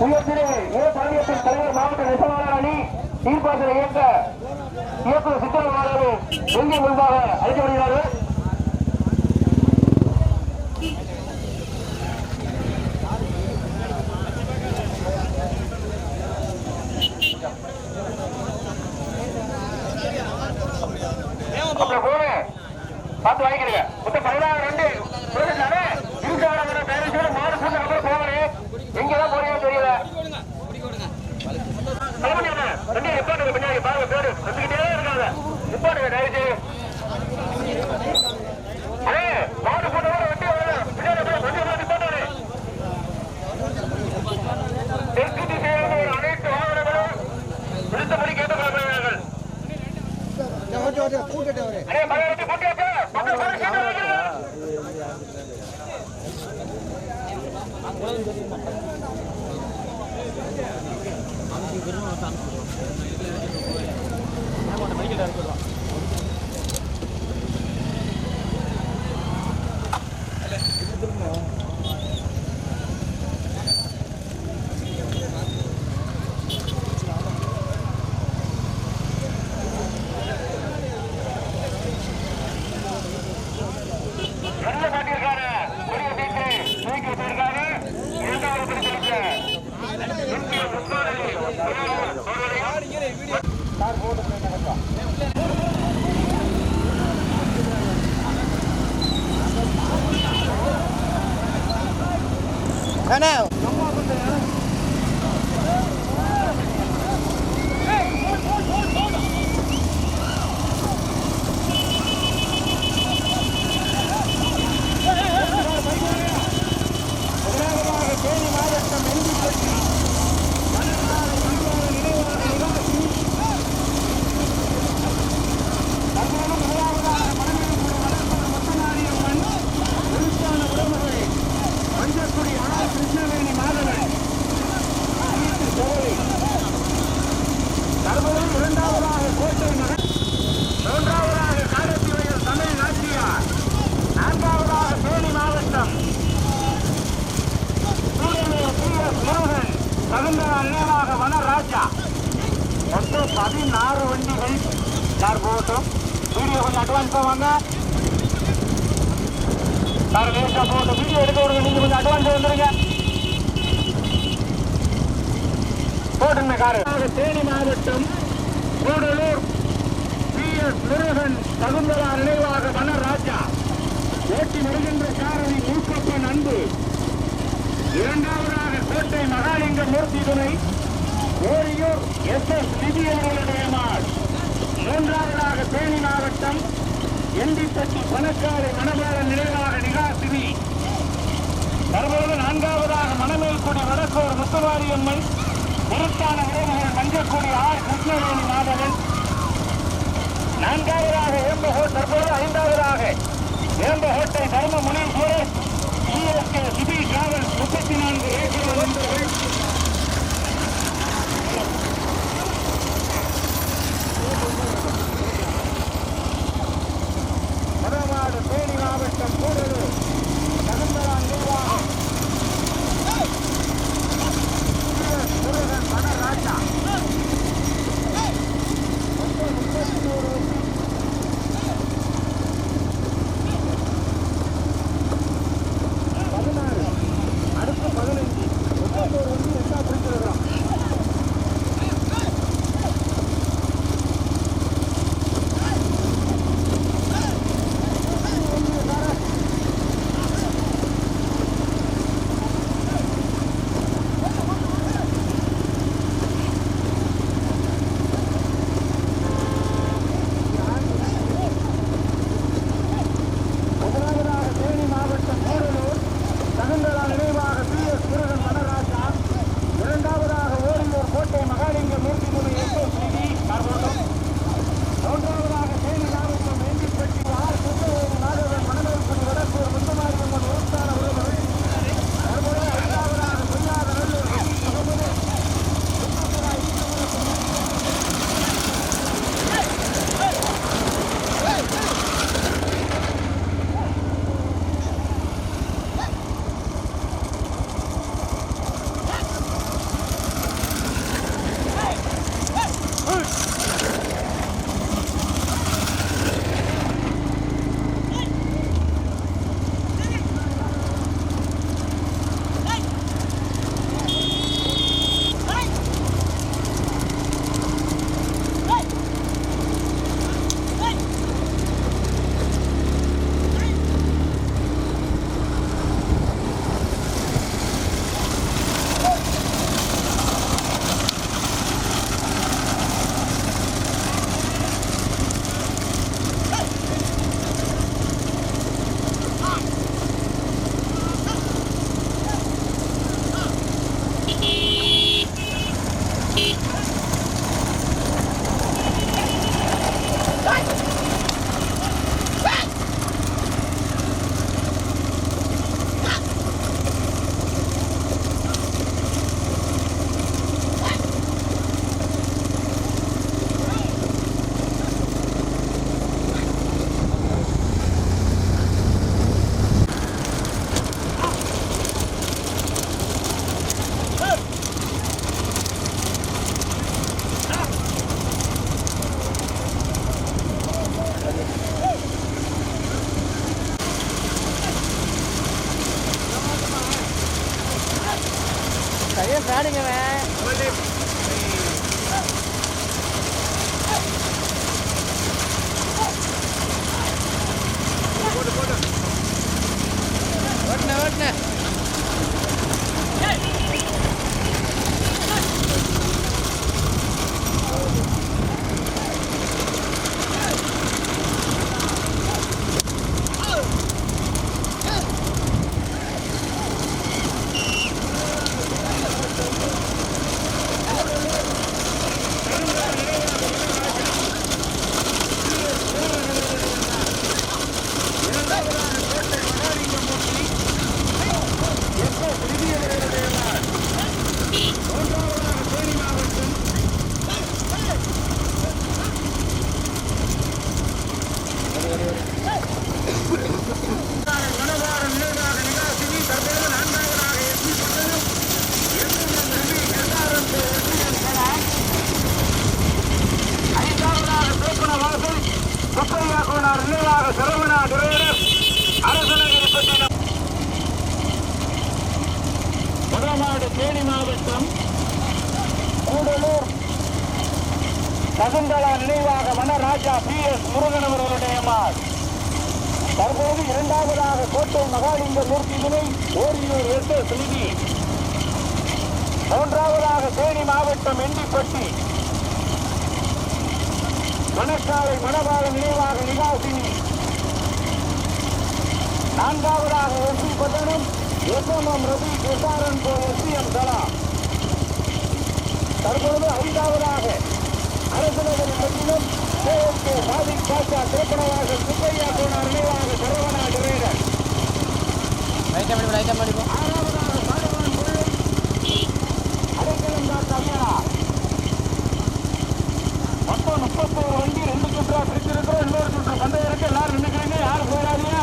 உயர்திரை ஏ பழனியத்தின் தலைவர் மாவட்ட நெசவாளர் அணி நீர்ப்பாசன இயக்க இயக்குநர் சித்தரவாளர் வெங்கி முன்பாக அழைக்கப்படுகிறார்கள்? பார்த்து வாங்கிக்கிறீங்க மொத்தம் பதினாறு ரெண்டு I'm going to go தற்போது போட்டுங்க காரு தேனி மாவட்டம் கூடலூர் பி எஸ் முருகன் சகுந்தரா நினைவாக வனராஜா ஓட்டி வருகின்ற காரணி மூக்கப்பன் அன்பு இரண்டாவதாக கோட்டை மகாலிங்க மூர்த்தி துணை ஓரியூர் எஸ் எஸ் நிதி அவர்களுடைய மாட் மூன்றாவதாக தேனி மாவட்டம் எண்டிப்பட்டி பணக்காரை மணவாளன் நினைவாக நிகாசினி தற்போது நான்காவதாக மணமேல்குடி வடக்கோர் முத்துமாரியம்மன் திருத்தான உறவுகள் மஞ்சக்கூடிய ஆர் கிருஷ்ணவேணி மாதவன். நான்காவதாக ஏம்பகோ தற்போது ஐந்தாவதாக ஏம்பகோட்டை தர்ம முனீஸ்வரர் சிஎஸ்கே சிபி டிராவல்ஸ் முப்பத்தி நான்கு ஏக்கர் நண்பர்கள் தேனி மாவட்டம் கூடலூர். வனராஜா இரண்டாவதாக கோட்டை மகாலிங்க மூர்த்தி ஓரியூர் எஸ் எஸ் நிதி மூன்றாவதாக தேனி மாவட்டம் எண்டிப்பட்டி. மணக்காலை மணவாள நினைவாக நிகாசினி. நான்காவதாக SP Pattanam SMM Ravi SRN கோ எஸ்பிஎம் தலா. தற்பொழுது ஐந்தாவதாக அரசு அரசநகரி பட்டினம் கேஎஸ்கே சாதிக் பாஷா திரைப்படமாக சுப்பையா போனார் நினைவாக சரவணா டிரேடர் ரைட்டா படிப்போம் ரைட்டா படிப்போம் மொத்தம் முப்பத்தோரு வண்டி ரெண்டு சுற்றா பிரிச்சிருக்கிறோம் இன்னொரு சுற்று பந்தயம் இருக்கு எல்லாரும் நின்னுக்கிறீங்க யாரும் போயிடாதீங்க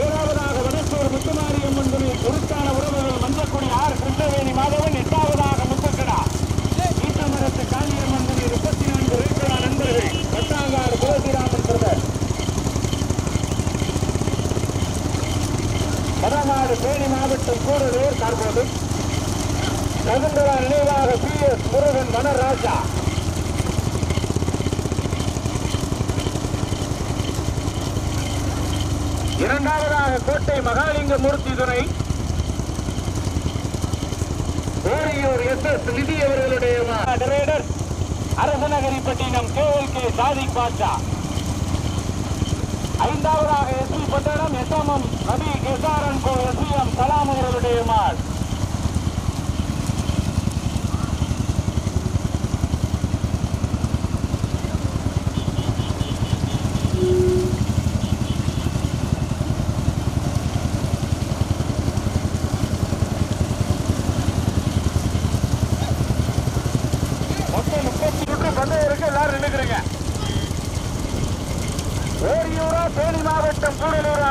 ஏழாவதாக வடசூர் முத்துமாரி அம்மன் துணை பொருத்தான உறவுகள் மஞ்சக்குடி ஆர் கிருஷ்ணவேணி மாதவன் எட்டாவதாக முத்துக்கடா ஈட்டமரத்து காளியம்மன் துணை முப்பத்தி நான்கு ரேக்கடா நண்பர்கள் பட்டாங்காடு துளசிராமன் பிரதர் வடநாடு தேனி மாவட்டம் கூடலூர் தற்போது சகுந்தரா நினைவாக பி எஸ் முருகன் வனராஜா இரண்டாவதாக கோட்டை மகாலிங்க மூர்த்தி ஓரியூர் எஸ் எஸ் நிதி அவர்களுடைய டிரைடர் Arasanagaripattinam K L K Sadiq Batcha ஐந்தாவதாக S P Pattanam S M M Ravi SRN கோ எஸ் எம் கலாம் அவர்களுடைய மாள் மொத்தம் முப்பத்தி சுற்று பந்தயம் இருக்கு எல்லாரும் நின்றுக்கிறீங்க ஓரியூரா தேனி மாவட்டம் கூடலூரா.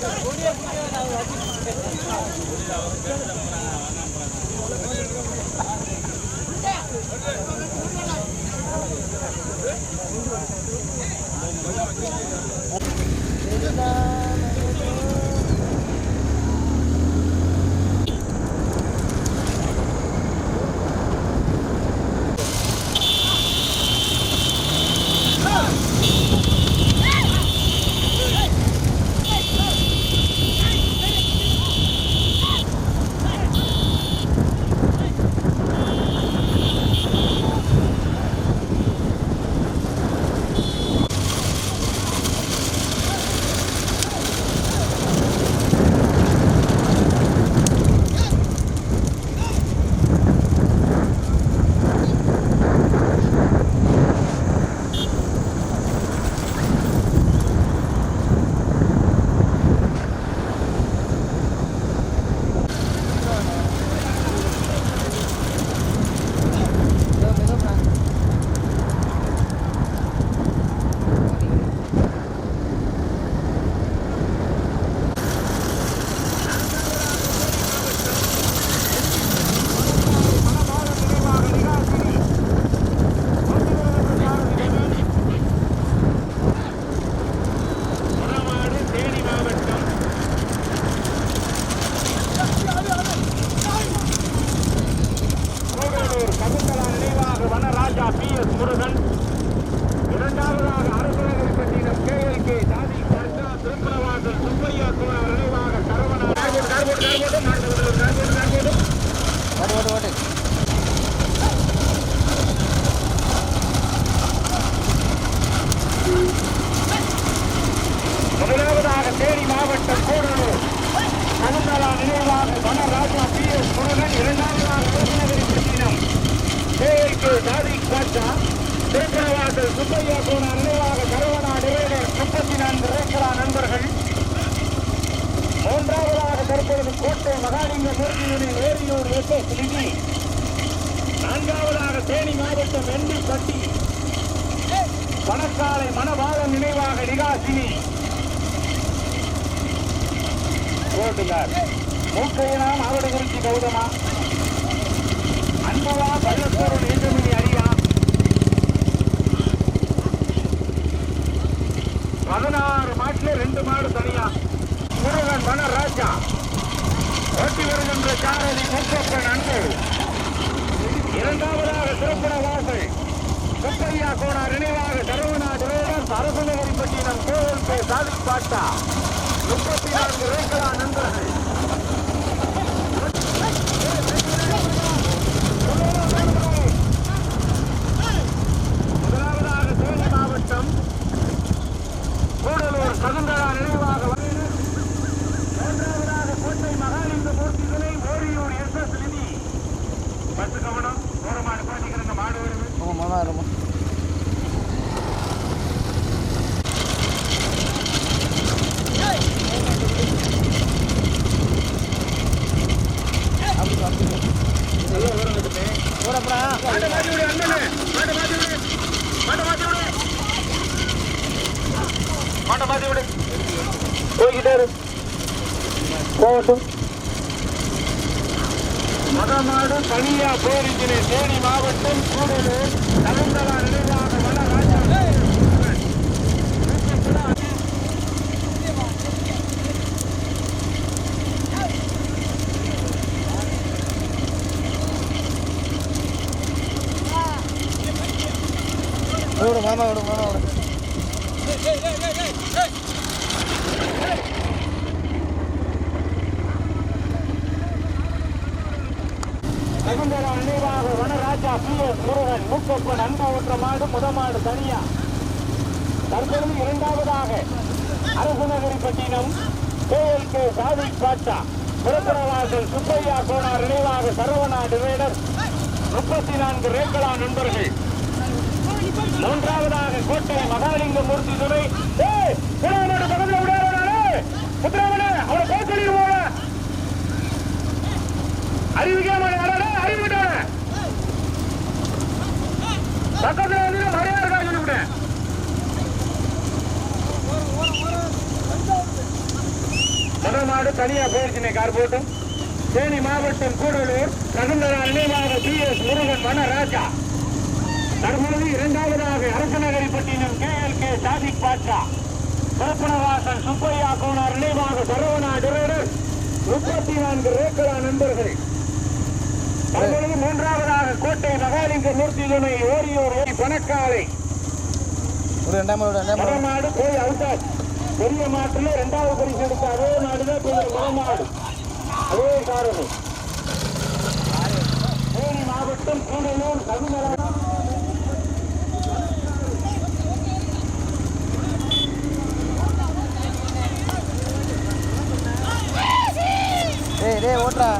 Thank you. முதலாவதாக தேனி மாவட்டம் கூடலூர் கருந்தலா நினைவாக வனராஜா பி எஸ் முருகன் இரண்டாவதாக கிருஷ்ணகிரி கிருஷ்ணம் கேஏக்கு தாதிக் பாட்சா மூன்றாவதாக தற்பொழுது கோட்டை மகாலிங்க மூர்த்தியுடன் வேரியூர் எஸ் எஸ் லிங்கி நான்காவதாக தேனி மாவட்டம் வெண்டிப்பட்டி பணக்காலை மனபாலம் நினைவாக நிகாசினி. ஓட்டுகார் மூக்கையனா குறிச்சி கௌதமா. அன்புவா பள்ளத்தூர் நேற்றுமணி அறியா பதினாறு மாட்டில் ரெண்டு மாடு தனியா. முருகன் மனராஜா ஓட்டி வருகின்ற சாரதி முத்தப்பன் அன்பு இரண்டாவதாக திருப்பண வாசல் சுப்பையா கோனார் நினைவாக சரவணா டிரைவர் அரசநகரிப்பட்டினம் கோவில் பே சாதி பாட்டா. முப்பத்தி நான்கு ரேக்கலா நண்பர்கள். முதலாவதாக தேனி மாவட்டம் கூடலூர் சகுந்தலா நினைவாக மகாலிங்க மூர்த்தி துணை ஓரியூர் எஸ் எஸ் நிதி. பத்து கவனம் ஓரமாடு பாட்டிக்கிறங்க மாடு வருது ஆமாம் மாமா ரொம்ப போடப்படா மாட்டை தனியா போரிச்சினை தேனி மாவட்டம் கூடலூர் கலந்தலா நினைவாக வனராஜா விடு மாமா விடு மாமா விடு நினைவாக வனராஜா பி எஸ் முருகன் முக்கப்பன் அன்பு ஒற்ற மாடு முதமாடு தனியா. தற்பொழுது இரண்டாவதாக அரசநகரிப்பட்டினம் கேஎல் கே சாதிக் பாட்சா புறப்படவாசல் சுப்பையா கோனார் நினைவாக சரவணா டிவைடர் முப்பத்தி நான்கு ரேக்கலா நண்பர்கள். மூன்றாவதாக கோட்டை மகாலிங்க மூர்த்தி துறை. ஏய், விடாதே முத்துராமனே அவனை போக சொல்லிடுவோம். அறிவிக்காம பக்கத்துல வந்து மரியாதை இருக்கா சொல்லிவிட்டேன் முதல் மாடு தனியா போயிருச்சுனே கார் போட்டு. தேனி மாவட்டம் கூடலூர் ரகுந்தரா நினைவாக பி எஸ் முருகன் வனராஜா. தற்பொழுது இரண்டாவதாக Arasanagaripattinam K L K Sadiq Batcha Subbaiah Konar நினைவாக சரவணா டிரைவர் முப்பத்தி நான்கு ரேக்கலா நண்பர்கள். தற்பொழுது மூன்றாவதாக கோட்டை மகாலிங்க மூர்த்தி துணை ஓரியூர் ஓரி பணக்காலை. ஒரு ரெண்டாம் மாடு போய் அவுட்டாச்சு பெரிய மாட்டுல ரெண்டாவது பரிசு எடுத்த அதே மாடுதான் பெரிய மரமாடு அதே காரணம். தேனி மாவட்டம் கூடலூர் தமிழகம் டேய் டேய் ஓட்டுறா.